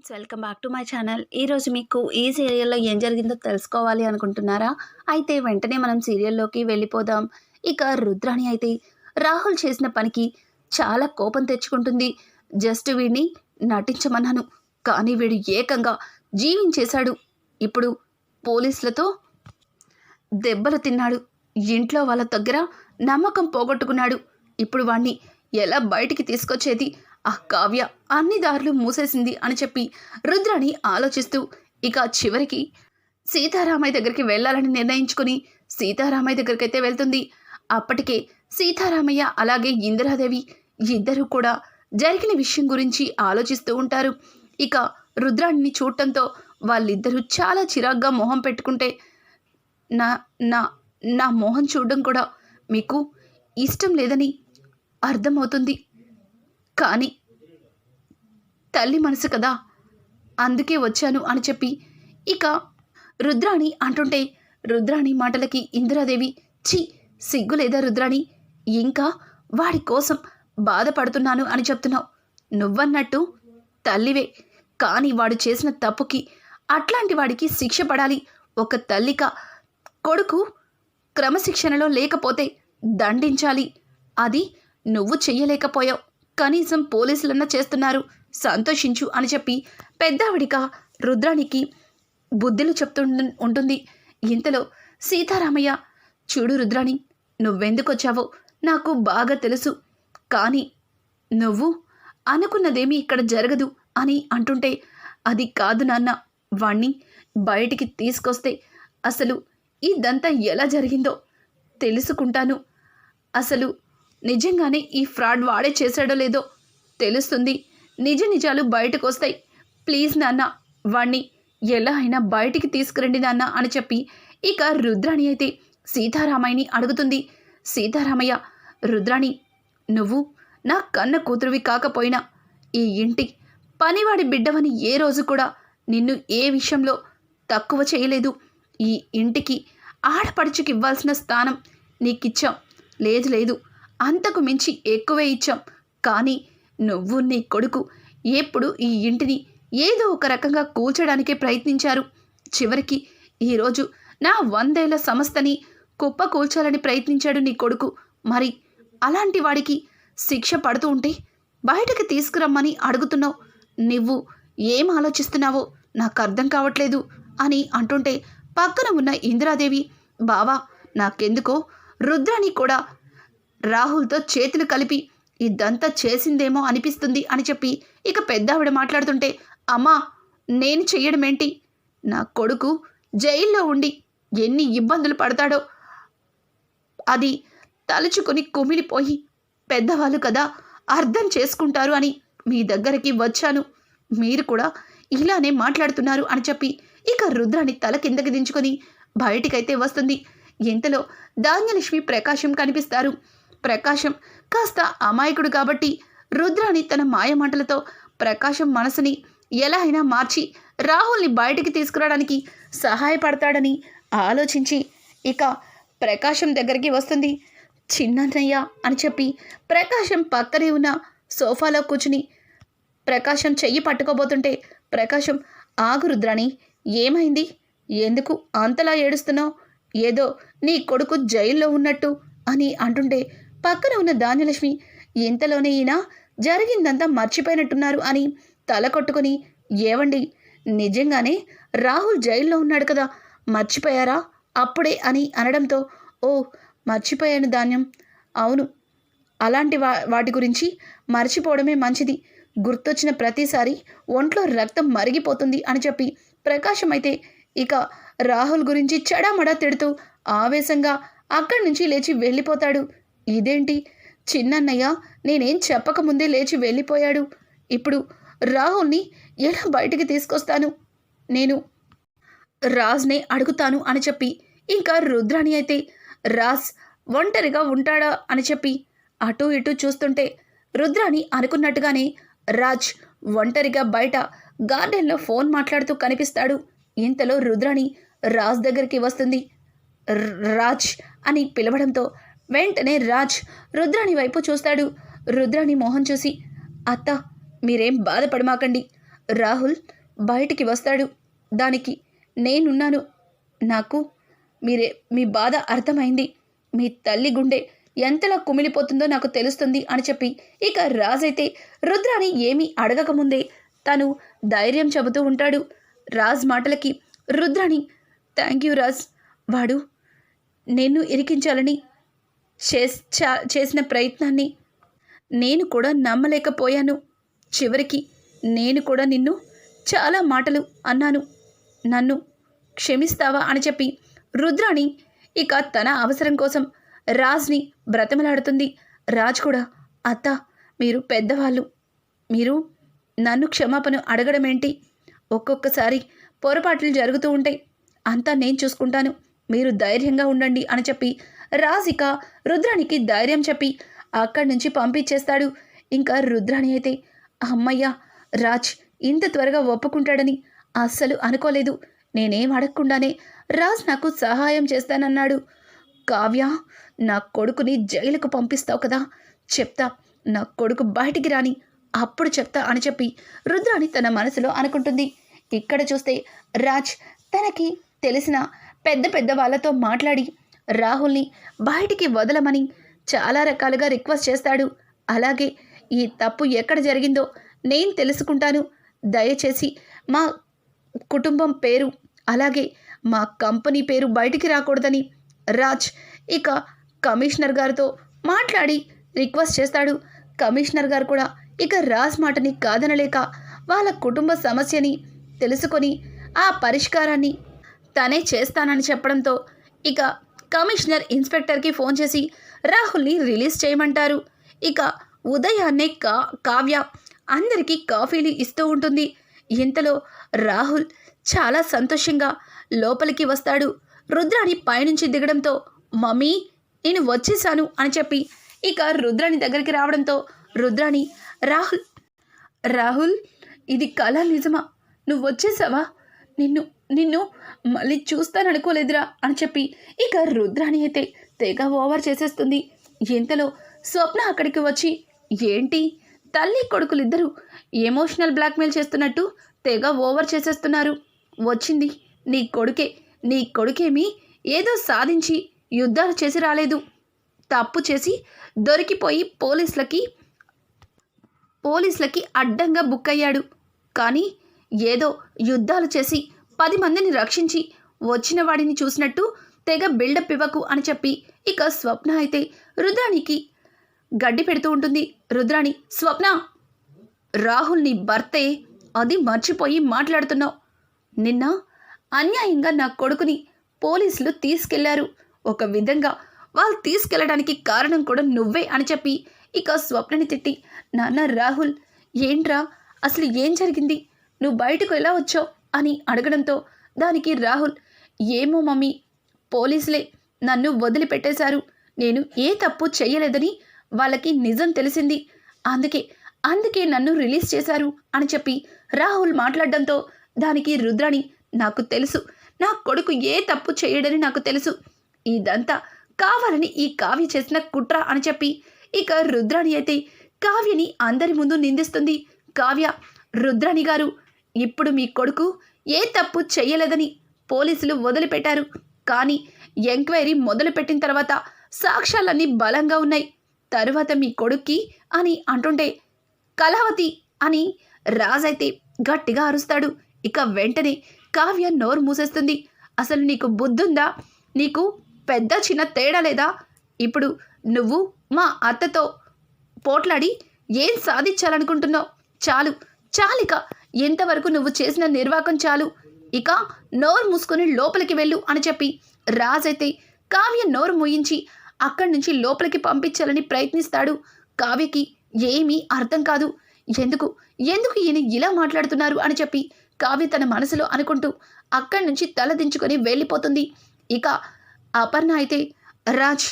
Friends welcome back to my channel. ఈరోజు మీకు ఈ సీరియల్లో ఏం జరిగిందో తెలుసుకోవాలి అనుకుంటున్నారా? అయితే వెంటనే మనం సీరియల్లోకి వెళ్ళిపోదాం. ఇక రుద్రాణి అయితే రాహుల్ చేసిన పనికి చాలా కోపం తెచ్చుకుంటుంది. జస్ట్ వీడిని నటించమన్నాను కానీ వీడు ఏకంగా జీవించేశాడు. ఇప్పుడు పోలీసులతో దెబ్బలు తిన్నాడు. ఇంట్లో వాళ్ళ దగ్గర నమ్మకం పోగొట్టుకున్నాడు. ఇప్పుడు వాణ్ణి ఎలా బయటికి తీసుకొచ్చేది? ఆ కావ్య అన్ని దారులు మూసేసింది అని చెప్పి రుద్రాణి ఆలోచిస్తూ ఇక చివరికి సీతారామయ్య దగ్గరికి వెళ్ళాలని నిర్ణయించుకుని సీతారామయ్య దగ్గరికైతే వెళ్తుంది. అప్పటికే సీతారామయ్య అలాగే ఇందిరాదేవి ఇద్దరూ కూడా జరిగిన విషయం గురించి ఆలోచిస్తూ ఉంటారు. ఇక రుద్రాణిని చూడటంతో వాళ్ళిద్దరూ చాలా చిరాగ్గా మొహం పెట్టుకుంటే నా నా నా మొహం చూడడం కూడా మీకు ఇష్టం లేదని అర్థమవుతుంది. కానీ తల్లి మనసు కదా. అందుకే వచ్చాను అని చెప్పి ఇక రుద్రాణి అంటుంటే రుద్రాణి మాటలకి ఇందిరాదేవి ఛీ సిగ్గులేదా రుద్రాణి? ఇంకా వాడి కోసం బాధపడుతున్నాను అని చెప్తున్నావు. నువ్వన్నట్టు తల్లివే. కానీ వాడు చేసిన తప్పుకి అట్లాంటి వాడికి శిక్ష పడాలి. ఒక తల్లిక కొడుకు క్రమశిక్షణలో లేకపోతే దండించాలి. అది నువ్వు చెయ్యలేకపోయావు. కనీసం పోలీసులన్నా చేస్తున్నారు. సంతోషించు అని చెప్పి పెద్దావిడిక రుద్రానికి బుద్ధులు చెప్తూ ఉంటుంది. ఇంతలో సీతారామయ్య చూడు రుద్రాణి నువ్వెందుకొచ్చావో నాకు బాగా తెలుసు. కానీ నువ్వు అనుకున్నదేమీ ఇక్కడ జరగదు అని అంటుంటే అది కాదు నాన్న వాణ్ణి బయటికి తీసుకొస్తే అసలు ఇదంతా ఎలా జరిగిందో తెలుసుకుంటాను. అసలు నిజంగానే ఈ ఫ్రాడ్ వాడే చేశాడో లేదో తెలుస్తుంది. నిజ నిజాలు బయటకు వస్తాయి ప్లీజ్ నాన్న వాణ్ణి ఎలా అయినా బయటికి తీసుకురండి నాన్న అని చెప్పి ఇక రుద్రాణి అయితే సీతారామయ్యని అడుగుతుంది. సీతారామయ్య రుద్రాణి నువ్వు నా కన్న కూతురువి కాకపోయినా ఈ ఇంటి పనివాడి బిడ్డవని ఏ రోజు కూడా నిన్ను ఏ విషయంలో తక్కువ చేయలేదు. ఈ ఇంటికి ఆడపడుచుకి ఇవ్వాల్సిన స్థానం నీకిచ్చాం. లేదు లేదు. అంతకు మించి ఎక్కువే ఇచ్చాం. కానీ నువ్వు నీ కొడుకు ఎప్పుడు ఈ ఇంటిని ఏదో ఒక రకంగా కూల్చడానికే ప్రయత్నించారు. చివరికి ఈరోజు నా వందేళ్ళ సంస్థని కుప్ప కూల్చాలని ప్రయత్నించాడు నీ కొడుకు. మరి అలాంటి వాడికి శిక్ష పడుతూ ఉంటే బయటకు తీసుకురమ్మని అడుగుతున్నావు. నువ్వు ఏం ఆలోచిస్తున్నావో నాకు అర్థం కావట్లేదు అని అంటుంటే పక్కన ఉన్న ఇందిరాదేవి బావా నాకెందుకో రుద్రాని కూడా రాహుల్తో చేతులు కలిపి ఇదంతా చేసిందేమో అనిపిస్తుంది అని చెప్పి ఇక పెద్దావిడ మాట్లాడుతుంటే అమ్మా నేను చెయ్యడమేంటి? నా కొడుకు జైల్లో ఉండి ఎన్ని ఇబ్బందులు పడతాడో అది తలుచుకొని కుమిలిపోయి పెద్దవాళ్ళు కదా అర్థం చేసుకుంటారు అని మీ దగ్గరికి వచ్చాను మీరు కూడా ఇలానే మాట్లాడుతున్నారు అని చెప్పి ఇక రుద్రాన్ని తల కిందకి దించుకొని బయటికైతే వస్తుంది. ఇంతలో ధాన్యలక్ష్మి ప్రకాశం కనిపిస్తారు. ప్రకాశం. కాస్త అమాయకుడు కాబట్టి రుద్రాని తన మాయమాటలతో ప్రకాశం మనసుని ఎలా అయినా మార్చి రాహుల్ని బయటికి తీసుకురావడానికి సహాయపడతాడని ఆలోచించి ఇక ప్రకాశం దగ్గరికి వస్తుంది. చిన్నయ్య అని చెప్పి ప్రకాశం పక్కనే ఉన్న సోఫాలో కూర్చుని ప్రకాశం చెయ్యి పట్టుకోబోతుంటే ప్రకాశం ఆగు రుద్రాణి ఏమైంది? ఎందుకు అంతలా ఏడుస్తున్నావు? ఏదో నీ కొడుకు జైల్లో ఉన్నట్టు అని అంటుంటే పక్కన ఉన్న ధాన్యలక్ష్మి ఇంతలోనే ఈయన జరిగిందంతా మర్చిపోయినట్టున్నారు అని తల కొట్టుకుని ఏవండి నిజంగానే రాహుల్ జైల్లో ఉన్నాడు కదా మర్చిపోయారా? అప్పుడే అని అనడంతో ఓ మర్చిపోయాను ధాన్యం. అవును అలాంటి వా వాటి గురించి మర్చిపోవడమే మంచిది. గుర్తొచ్చిన ప్రతిసారి ఒంట్లో రక్తం మరిగిపోతుంది అని చెప్పి ప్రకాశం అయితే ఇక రాహుల్ గురించి చెడామడా తిడుతూ ఆవేశంగా అక్కడి నుంచి లేచి వెళ్ళిపోతాడు. ఇదేంటి? చిన్నన్నయ్య నేనేం చెప్పకముందే లేచి వెళ్ళిపోయాడు. ఇప్పుడు రాహుల్ని ఎలా బయటికి తీసుకొస్తాను? నేను రాజ్నే అడుగుతాను అని చెప్పి ఇంకా రుద్రాణి అయితే రాజ్ ఒంటరిగా ఉంటాడా అని చెప్పి అటు ఇటు చూస్తుంటే రుద్రాణి అనుకున్నట్టుగానే రాజ్ ఒంటరిగా బయట గార్డెన్లో ఫోన్ మాట్లాడుతూ కనిపిస్తాడు. ఇంతలో రుద్రాణి రాజ్ దగ్గరికి వస్తుంది. రాజ్ అని పిలవడంతో వెంటనే రాజ్ రుద్రాణి వైపు చూస్తాడు. రుద్రాణి మోహన్ చూసి అత్త మీరేం బాధపడమాకండి. రాహుల్ బయటికి వస్తాడు. దానికి నేనున్నాను. నాకు మీరే మీ బాధ అర్థమైంది. మీ తల్లి గుండె ఎంతలా కుమిలిపోతుందో నాకు తెలుస్తుంది అని చెప్పి ఇక రాజైతే రుద్రాని ఏమీ అడగకముందే తను ధైర్యం చెబుతూ ఉంటాడు. రాజ్ మాటలకి రుద్రాణి థ్యాంక్ యూ రాజ్ వాడు నిన్ను ఇరికించాలని చేసిన ప్రయత్నాన్ని నేను కూడా నమ్మలేకపోయాను. చివరికి నేను కూడా నిన్ను చాలా మాటలు అన్నాను. నన్ను క్షమిస్తావా అని చెప్పి రుద్రాణి ఇక తన అవసరం కోసం రాజ్ని బ్రతమలాడుతుంది. రాజ్ కూడా అత్త మీరు పెద్దవాళ్ళు. మీరు నన్ను క్షమాపణ అడగడం ఏంటి? ఒక్కొక్కసారి పొరపాట్లు జరుగుతూ ఉంటాయి. అంతా నేను చూసుకుంటాను. మీరు ధైర్యంగా ఉండండి అని చెప్పి రాజ్ ఇక రుద్రానికి ధైర్యం చెప్పి అక్కడి నుంచి పంపించేస్తాడు. ఇంకా రుద్రాణి అయితే అమ్మయ్య రాజ్ ఇంత త్వరగా ఒప్పుకుంటాడని అస్సలు అనుకోలేదు. నేనేం అడగకుండానే రాజ్ నాకు సహాయం చేస్తానన్నాడు. కావ్య నా కొడుకుని జైలుకు పంపిస్తావు కదా చెప్తా. నా కొడుకు బయటికి రాని అప్పుడు చెప్తా అని చెప్పి రుద్రాణి తన మనసులో అనుకుంటుంది. ఇక్కడ చూస్తే రాజ్ తనకి తెలిసిన పెద్ద పెద్ద వాళ్ళతో మాట్లాడి రాహుల్ని బయటికి వదలమని చాలా రకాలుగా రిక్వెస్ట్ చేస్తాడు. అలాగే ఈ తప్పు ఎక్కడ జరిగిందో నేను తెలుసుకుంటాను. దయచేసి మా కుటుంబం పేరు అలాగే మా కంపెనీ పేరు బయటికి రాకూడదని రాజ్ ఇక కమిషనర్ గారితో మాట్లాడి రిక్వెస్ట్ చేస్తాడు. కమిషనర్ గారు కూడా ఇక రాజ్ మాటని కాదనలేక వాళ్ళ కుటుంబ సమస్యని తెలుసుకొని ఆ పరిష్కారాన్ని తనే చేస్తానని చెప్పడంతో ఇక కమిషనర్ ఇన్స్పెక్టర్కి ఫోన్ చేసి రాహుల్ని రిలీజ్ చేయమంటారు. ఇక ఉదయాన్నే కా కావ్య అందరికీ కాఫీలు ఇస్తూ ఉంటుంది. ఇంతలో రాహుల్ చాలా సంతోషంగా లోపలికి వస్తాడు. రుద్రాణి పైనుంచి దిగడంతో మమ్మీ నేను వచ్చేసాను అని చెప్పి ఇక రుద్రాణి దగ్గరికి రావడంతో రుద్రాణి రాహుల్ రాహుల్ ఇది కళ నిజమా? నువ్వు వచ్చేసావా? నిన్ను నిన్ను మళ్ళీ చూస్తాననుకోలేదురా అని చెప్పి ఇక రుద్రాణి అయితే తెగ ఓవర్ చేసేస్తుంది. ఇంతలో స్వప్న అక్కడికి వచ్చి ఏంటి? తల్లి కొడుకులిద్దరూ ఎమోషనల్ బ్లాక్మెయిల్ చేస్తున్నట్టు తెగ ఓవర్ చేసేస్తున్నారు. వచ్చింది. నీ కొడుకే. నీ కొడుకేమి ఏదో సాధించి యుద్ధాలు చేసి రాలేదు. తప్పు చేసి దొరికిపోయి పోలీసులకి పోలీసులకి అడ్డంగా బుక్ అయ్యాడు. కానీ ఏదో యుద్ధాలు చేసి పది మందిని రక్షించి వచ్చిన వాడిని చూసినట్టు తెగ బిల్డప్ ఇవ్వకు అని చెప్పి ఇక స్వప్న అయితే రుద్రానికి గడ్డి పెడుతూ ఉంటుంది. రుద్రాణి స్వప్న! రాహుల్ నీ భర్తే అది మర్చిపోయి మాట్లాడుతున్నావు. నిన్న అన్యాయంగా నా కొడుకుని పోలీసులు తీసుకెళ్ళారు. ఒక విధంగా వాళ్ళు తీసుకెళ్ళడానికి కారణం కూడా నువ్వే అని చెప్పి ఇక స్వప్నని తిట్టి నాన్న రాహుల్ ఏంట్రా? అసలు ఏం జరిగింది? నువ్వు బయటకు ఎలా వచ్చావు? అని అడగడంతో దానికి రాహుల్ ఏమో మమ్మీ పోలీసులే నన్ను వదిలిపెట్టేశారు. నేను ఏ తప్పు చేయలేదని వాళ్ళకి నిజం తెలిసింది. అందుకే అందుకే నన్ను రిలీజ్ చేశారు అని చెప్పి రాహుల్ మాట్లాడడంతో దానికి రుద్రాణి నాకు తెలుసు. నా కొడుకు ఏ తప్పు చేయడని నాకు తెలుసు. ఇదంతా కావాలని ఈ కావ్య చేసిన కుట్ర అని చెప్పి ఇక రుద్రాణి అయితే కావ్యని అందరి ముందు నిందిస్తుంది. కావ్య రుద్రాణి గారు ఇప్పుడు మీ కొడుకు ఏ తప్పు చెయ్యలేదని పోలీసులు వదిలిపెట్టారు కానీ ఎంక్వైరీ మొదలుపెట్టిన తర్వాత సాక్ష్యాలన్నీ బలంగా ఉన్నాయి. తరువాత మీ కొడుక్కి అని అంటుంటే కళావతి అని రాజైతే గట్టిగా అరుస్తాడు. ఇక వెంటనే కావ్య నోరు మూసేస్తుంది. అసలు నీకు బుద్ధుందా? నీకు పెద్ద చిన్న తేడా లేదా? ఇప్పుడు నువ్వు మా అత్తతో పోట్లాడి ఏం సాధించాలనుకుంటున్నావు? చాలు చాలిక ఎంతవరకు నువ్వు చేసిన నిర్వాకం చాలు? ఇక నోరు మూసుకొని లోపలికి వెళ్ళు అని చెప్పి రాజైతే కావ్య నోరు మూయించి అక్కడి నుంచి లోపలికి పంపించాలని ప్రయత్నిస్తాడు. కావ్యకి ఏమీ అర్థం కాదు. ఎందుకు? ఎందుకు ఈయన ఇలా మాట్లాడుతున్నారు అని చెప్పి కావ్య తన మనసులో అనుకుంటూ అక్కడి నుంచి తల దించుకొని వెళ్ళిపోతుంది. ఇక అపర్ణ అయితే రాజ్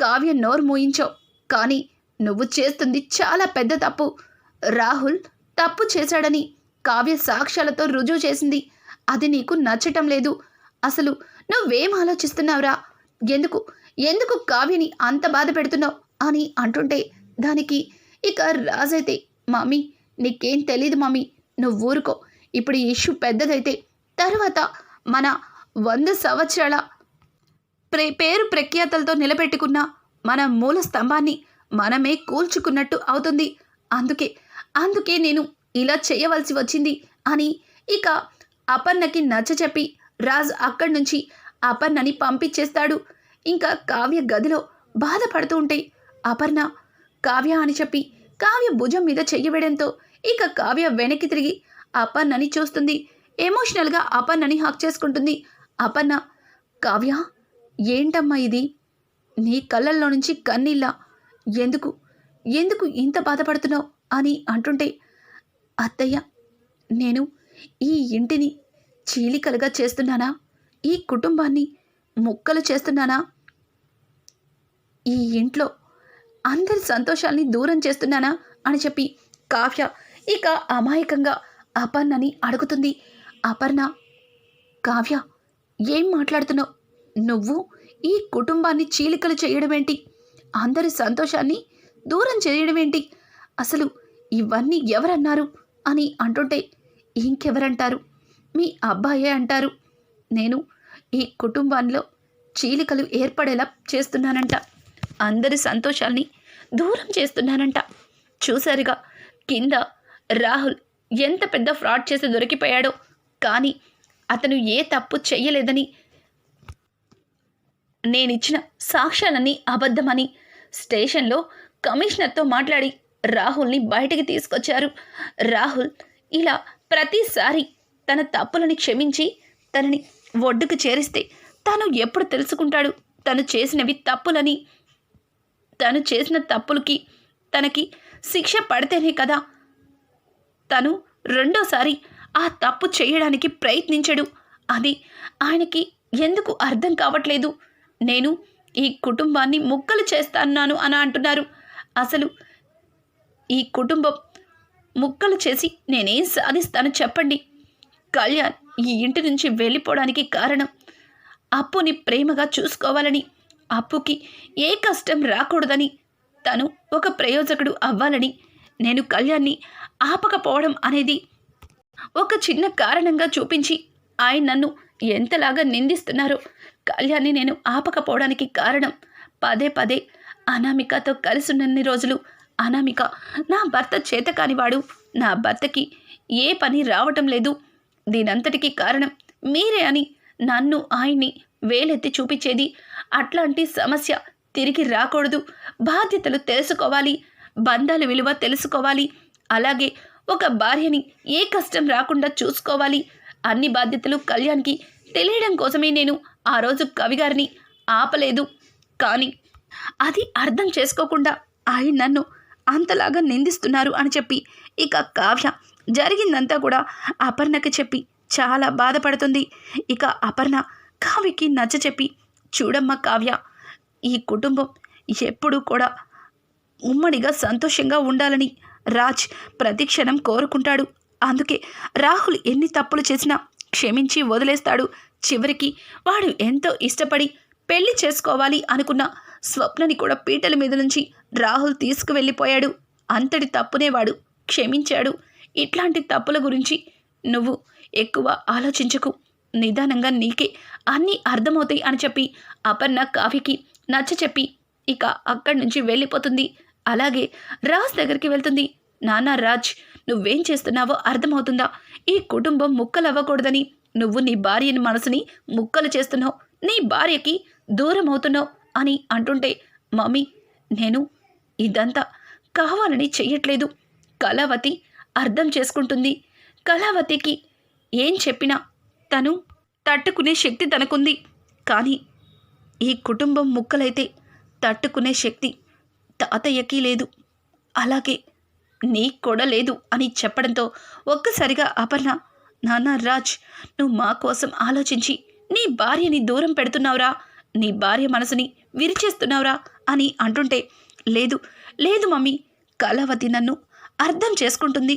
కావ్య నోరు మూయించావు. కానీ నువ్వు చేస్తుంది చాలా పెద్ద తప్పు. రాహుల్ తప్పు చేశాడని కావ్య సాక్ష్యాలతో రుజువు చేసింది. అది నీకు నచ్చటం లేదు. అసలు నువ్వేం ఆలోచిస్తున్నావురా? ఎందుకు? ఎందుకు కావ్యని అంత బాధ పెడుతున్నావు? అని అంటుంటే దానికి ఇక రాజైతే మమ్మీ నీకేం తెలీదు మమ్మీ నువ్వు ఊరుకో. ఇప్పుడు ఈ ఇష్యూ పెద్దదైతే తర్వాత మన వంద సంవత్సరాల ప్రే పేరు ప్రఖ్యాతలతో నిలబెట్టుకున్న మన మూల స్తంభాన్ని మనమే కూల్చుకున్నట్టు అవుతుంది. అందుకే అందుకే నేను ఇలా చేయవలసి వచ్చింది అని ఇక అపర్ణకి నచ్చ చెప్పి రాజ్ అక్కడి నుంచి అపర్ణని పంపించేస్తాడు. ఇంకా కావ్య గదిలో బాధపడుతూ ఉంటే అపర్ణ కావ్య అని చెప్పి కావ్య భుజం మీద చెయ్యవేయడంతో ఇక కావ్య వెనక్కి తిరిగి అపర్ణని చూస్తుంది. ఎమోషనల్గా అపర్ణని హక్ చేసుకుంటుంది. అపర్ణ కావ్య ఏంటమ్మా ఇది? నీ కళ్ళల్లో నుంచి కన్నీళ్ళ. ఎందుకు? ఎందుకు ఇంత బాధపడుతున్నావు? అని అంటుంటే అత్తయ్య నేను ఈ ఇంటిని చీలికలుగా చేస్తున్నానా? ఈ కుటుంబాన్ని ముక్కలు చేస్తున్నానా? ఈ ఇంట్లో అందరి సంతోషాల్ని దూరం చేస్తున్నానా? అని చెప్పి కావ్య ఇక అమాయకంగా అపర్ణని అడుగుతుంది. అపర్ణ కావ్య ఏం మాట్లాడుతున్నావు? నువ్వు ఈ కుటుంబాన్ని చీలికలు చేయడమేంటి? అందరి సంతోషాన్ని దూరం చేయడమేంటి? అసలు ఇవన్నీ ఎవరన్నారు? అని అంటుంటే ఇంకెవరంటారు? మీ అబ్బాయే అంటారు. నేను ఈ కుటుంబంలో చీలికలు ఏర్పడేలా చేస్తున్నానంట. అందరి సంతోషాల్ని దూరం చేస్తున్నానంట. చూసారుగా కింద రాహుల్ ఎంత పెద్ద ఫ్రాడ్ చేసి దొరికిపోయాడో. కానీ అతను ఏ తప్పు చెయ్యలేదని నేనిచ్చిన సాక్ష్యాలన్నీ అబద్ధమని స్టేషన్లో కమిషనర్తో మాట్లాడి రాహుల్ని బయటికి తీసుకొచ్చారు. రాహుల్ ఇలా ప్రతిసారి తన తప్పులని క్షమించి తనని ఒడ్డుకు చేరిస్తే తను ఎప్పుడు తెలుసుకుంటాడు? తను చేసినవి తప్పులని తను చేసిన తప్పులకి తనకి శిక్ష పడితేనే కదా? తను రెండోసారి ఆ తప్పు చేయడానికి ప్రయత్నించడు. అది ఆయనకి ఎందుకు అర్థం కావట్లేదు? నేను ఈ కుటుంబాన్ని ముక్కలు చేస్తాన్నాను అని అంటున్నారు. అసలు ఈ కుటుంబం ముక్కలు చేసి నేనేం సాధిస్తాను చెప్పండి. కళ్యాణ్ ఈ ఇంటి నుంచి వెళ్ళిపోవడానికి కారణం అప్పుని ప్రేమగా చూసుకోవాలని అప్పుకి ఏ కష్టం రాకూడదని తను ఒక ప్రయోజకుడు అవ్వాలని నేను కళ్యాణ్ని ఆపకపోవడం అనేది ఒక చిన్న కారణంగా చూపించి ఆయన నన్ను ఎంతలాగా నిందిస్తున్నారో కళ్యాణ్ని నేను ఆపకపోవడానికి కారణం పదే పదే అనామికతో కలిసి ఉన్నన్ని రోజులు అనామిక నా భర్త చేత కానివాడు నా భర్తకి ఏ పని రావటం లేదు. దీనంతటికీ కారణం మీరే అని నన్ను ఆయన్ని వేలెత్తి చూపించేది అట్లాంటి సమస్య తిరిగి రాకూడదు. బాధ్యతలు తెలుసుకోవాలి. బంధాల విలువ తెలుసుకోవాలి. అలాగే ఒక భార్యని ఏ కష్టం రాకుండా చూసుకోవాలి. అన్ని బాధ్యతలు కళ్యాణ్కి తెలియడం కోసమే నేను ఆ రోజు కవిగారిని ఆపలేదు. కానీ అది అర్థం చేసుకోకుండా ఆయన నన్ను అంతలాగా నిందిస్తున్నారు అని చెప్పి. ఇక కావ్య జరిగిందంతా కూడా అపర్ణకి చెప్పి చాలా బాధపడుతుంది. ఇక అపర్ణ కావ్యకి నచ్చ చెప్పి చూడమ్మ కావ్య ఈ కుటుంబం ఎప్పుడూ కూడా ఉమ్మడిగా సంతోషంగా ఉండాలని రాజ్ ప్రతిక్షణం కోరుకుంటాడు. అందుకే రాహుల్ ఎన్ని తప్పులు చేసినా క్షమించి వదిలేస్తాడు. చివరికి వాడు ఎంతో ఇష్టపడి పెళ్ళి చేసుకోవాలి అనుకున్న స్వప్నని కూడా పీటల మీద నుంచి రాహుల్ తీసుకువెళ్ళిపోయాడు. అంతటి తప్పునేవాడు క్షమించాడు. ఇట్లాంటి తప్పుల గురించి నువ్వు ఎక్కువ ఆలోచించకు. నిదానంగా నీకే అన్నీ అర్థమవుతాయి అని చెప్పి అపర్ణ కాఫీకి నచ్చ చెప్పి ఇక అక్కడి నుంచి వెళ్ళిపోతుంది. అలాగే రాజ్ దగ్గరికి వెళ్తుంది. నానా రాజ్ నువ్వేం చేస్తున్నావో అర్థమవుతుందా? ఈ కుటుంబం ముక్కలు అవ్వకూడదని నువ్వు నీ భార్యని మనసుని ముక్కలు చేస్తున్నావు. నీ భార్యకి దూరం అవుతున్నావు అని అంటుంటే మమ్మీ నేను ఇదంతా కావాలని చెయ్యట్లేదు. కళావతి అర్థం చేసుకుంటుంది. కళావతికి ఏం చెప్పినా తను తట్టుకునే శక్తి తనకుంది. కానీ ఈ కుటుంబం ముక్కలైతే తట్టుకునే శక్తి తాతయ్యకి లేదు. అలాగే నీకు కూడా లేదు అని చెప్పడంతో ఒక్కసారిగా అపర్ణ నాన్న రాజ్ నువ్వు మా కోసం ఆలోచించి నీ భార్యని దూరం పెడుతున్నావురా. నీ భార్య మనసుని విరిచేస్తున్నావురా అని అంటుంటే లేదు లేదు మమ్మీ కళావతి నన్ను అర్థం చేసుకుంటుంది.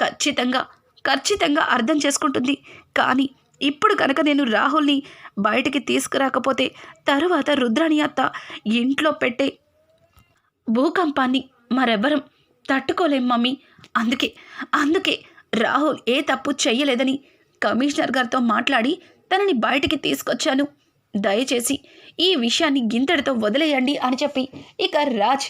ఖచ్చితంగా ఖచ్చితంగా అర్థం చేసుకుంటుంది. కానీ ఇప్పుడు కనుక నేను రాహుల్ని బయటికి తీసుకురాకపోతే తరువాత రుద్రాణి అత్త ఇంట్లో పెట్టే భూకంపాన్ని మరెవ్వరం తట్టుకోలేం మమ్మీ. అందుకే అందుకే రాహుల్ ఏ తప్పు చెయ్యలేదని కమిషనర్ గారితో మాట్లాడి తనని బయటికి తీసుకొచ్చాను. దయచేసి ఈ విషయాన్ని గింతటితో వదిలేయండి అని చెప్పి ఇక రాజ్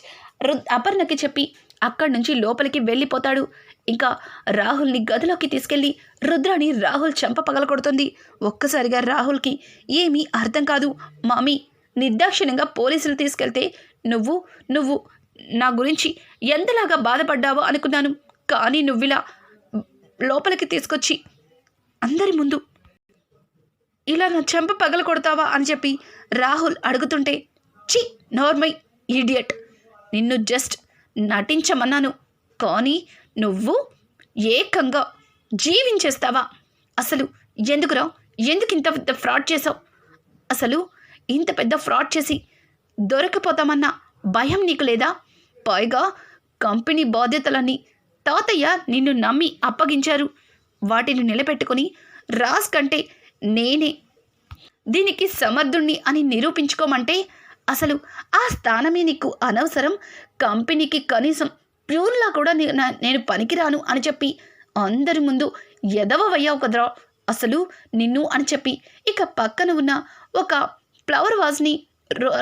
అపర్ణకి చెప్పి అక్కడి నుంచి లోపలికి వెళ్ళిపోతాడు. ఇంకా రాహుల్ని గదిలోకి తీసుకెళ్ళి రుద్రాని రాహుల్ చెంప పగలకొడుతుంది ఒక్కసారిగా రాహుల్కి ఏమీ అర్థం కాదు. మామీ నిర్దాక్షిణ్యంగా పోలీసులు తీసుకెళ్తే నువ్వు నువ్వు నా గురించి ఎంతలాగా బాధపడ్డావో అనుకున్నాను. కానీ నువ్విలా లోపలికి తీసుకొచ్చి అందరి ముందు ఇలా నా చెంప పగల కొడతావా అని చెప్పి రాహుల్ అడుగుతుంటే చి నార్మై ఈడియట్ నిన్ను జస్ట్ నటించమన్నాను. కానీ నువ్వు ఏకంగా జీవించేస్తావా? అసలు ఎందుకురా? ఎందుకు ఇంత పెద్ద ఫ్రాడ్ చేసావు అసలు ఇంత పెద్ద ఫ్రాడ్ చేసి దొరకపోతామన్న భయం నీకు లేదా? పైగా కంపెనీ బాధ్యతలన్నీ తాతయ్య నిన్ను నమ్మి అప్పగించారు. వాటిని నిలబెట్టుకొని రాజ్ కంటే నేనే. దీనికి సమర్థుణ్ణి అని నిరూపించుకోమంటే అసలు ఆ స్థానమే నీకు అనవసరం. కంపెనీకి కనీసం ప్యూర్లా కూడా నేను పనికిరాను అని చెప్పి అందరి ముందు ఎదవవయ్యావు కదరా. అసలు నిన్ను అని చెప్పి ఇక పక్కన ఉన్న ఒక ఫ్లవర్ వాజ్ని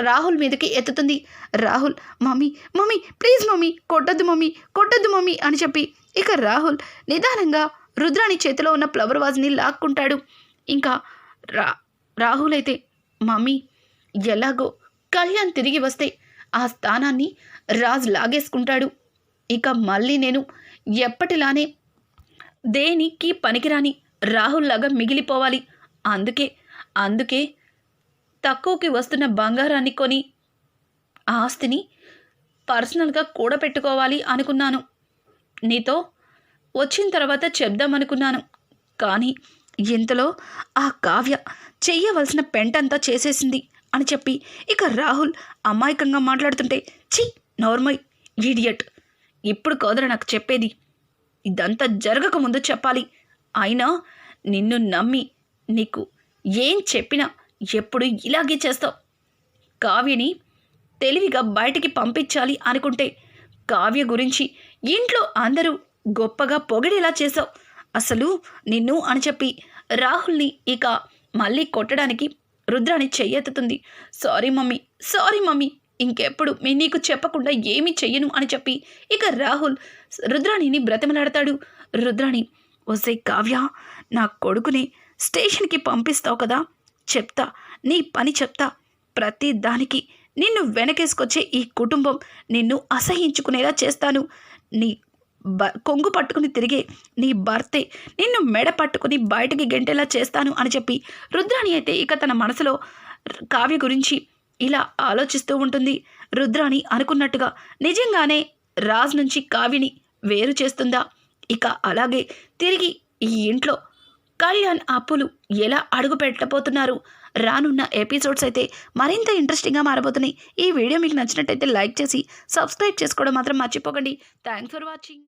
రాహుల్ మీదకి ఎత్తుతుంది. Rahul mummy mummy please mummy కొట్టద్దు mummy కొట్టద్దు మమ్మీ అని చెప్పి ఇక రాహుల్ నిదానంగా రుద్రాని చేతిలో ఉన్న ఫ్లవర్ వాజ్ని లాక్కుంటాడు. ఇంకా రా రాహుల్ అయితే మమ్మీ ఎలాగో కళ్యాణ్ తిరిగి వస్తే ఆ స్థానాన్ని రాజ్ లాగేసుకుంటాడు. ఇక మళ్ళీ నేను ఎప్పటిలానే దేనికి పనికిరాని రాహుల్లాగా మిగిలిపోవాలి. అందుకే అందుకే తక్కువకి వస్తున్న బంగారాన్ని కొని ఆస్తిని పర్సనల్గా కూడబెట్టుకోవాలి అనుకున్నాను. నీతో వచ్చిన తర్వాత చెప్దామనుకున్నాను. కానీ ఇంతలో ఆ కావ్య చెయ్యవలసిన పెంటంతా చేసేసింది అని చెప్పి ఇక రాహుల్ అమాయకంగా మాట్లాడుతుంటే ఛీ నార్మల్ ఈడియట్ ఇప్పుడు కోదర నాకు చెప్పేది ఇదంతా జరగక ముందు చెప్పాలి. అయినా నిన్ను నమ్మి నీకు ఏం చెప్పినా ఎప్పుడు ఇలాగే చేస్తావు. కావ్యని తెలివిగా బయటికి పంపించాలి అనుకుంటే కావ్య గురించి ఇంట్లో అందరూ గొప్పగా పొగిడేలా చేశావు. అసలు నిన్ను అని చెప్పి రాహుల్ని ఇక మళ్ళీ కొట్టడానికి రుద్రాని చెయ్యెత్తుతుంది. సారీ మమ్మీ సారీ మమ్మీ ఇంకెప్పుడు మీ నీకు చెప్పకుండా ఏమీ చెయ్యను అని చెప్పి ఇక రాహుల్ రుద్రాణిని బ్రతిమలాడతాడు. రుద్రాణి వసే కావ్య నా కొడుకుని స్టేషన్కి పంపిస్తావు కదా చెప్తా నీ పని చెప్తా. ప్రతి దానికి నిన్ను వెనకేసుకొచ్చే ఈ కుటుంబం నిన్ను అసహించుకునేలా చేస్తాను. నీ బ కొంగు పట్టుకుని తిరిగే నీ భర్తే నిన్ను మెడ పట్టుకుని బయటికి గెంటేలా చేస్తాను అని చెప్పి రుద్రాణి అయితే ఇక తన మనసులో కావ్య గురించి ఇలా ఆలోచిస్తూ ఉంటుంది. రుద్రాణి అనుకున్నట్టుగా నిజంగానే రాజ్ నుంచి కావ్యని వేరు చేస్తుందా? ఇక అలాగే తిరిగి ఈ ఇంట్లో కళ్యాణ్ అప్పులు ఎలా అడుగు పెట్టబోతున్నారు? రానున్న ఎపిసోడ్స్ అయితే మరింత ఇంట్రెస్టింగ్గా మారబోతున్నాయి. ఈ వీడియో మీకు నచ్చినట్టయితే లైక్ చేసి సబ్స్క్రైబ్ చేసుకోవడం మాత్రం మర్చిపోకండి. Thanks for watching.